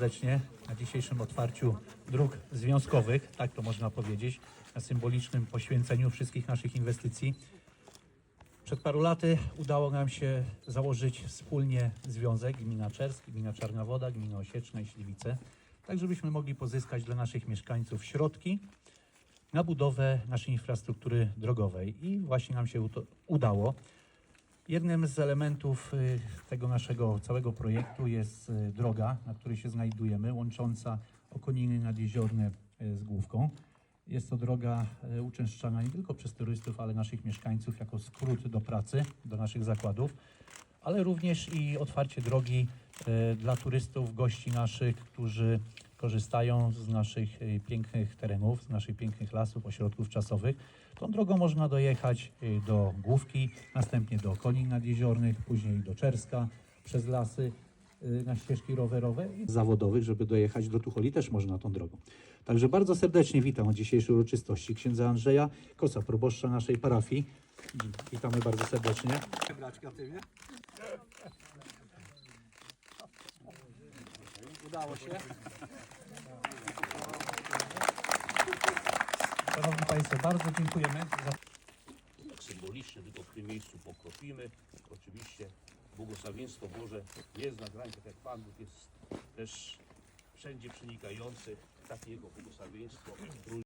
serdecznie na dzisiejszym otwarciu dróg związkowych, tak to można powiedzieć, na symbolicznym poświęceniu wszystkich naszych inwestycji. Przed paru laty udało nam się założyć wspólnie związek Gmina Czersk, Gmina Czarna Woda, Gmina Osieczna i Śliwice, tak żebyśmy mogli pozyskać dla naszych mieszkańców środki na budowę naszej infrastruktury drogowej i właśnie nam się udało. Jednym z elementów y, tego naszego całego projektu jest y, droga, na której się znajdujemy, łącząca Okoniny nadjeziorne y, z Główką. Jest to droga uczęszczana nie tylko przez turystów, ale naszych mieszkańców jako skrót do pracy, do naszych zakładów, ale również i otwarcie drogi dla turystów, gości naszych, którzy korzystają z naszych y, pięknych terenów, z naszych pięknych lasów, ośrodków czasowych. Tą drogą można dojechać y, do Główki, następnie do Konin nadjeziornych, później do Czerska, przez lasy y, na ścieżki rowerowe i zawodowych, żeby dojechać do Tucholi też można tą drogą. Także bardzo serdecznie witam na dzisiejszej uroczystości księdza Andrzeja Koca, proboszcza naszej parafii. Witamy bardzo serdecznie. Ty nie? Udało się. Szanowni Państwo, bardzo dziękujemy za tak symbolicznie tylko w tym miejscu pokropimy. Oczywiście błogosławieństwo Boże jest na graniach, tak jak Pan Bóg jest też wszędzie przenikający. Takie Jego błogosławieństwo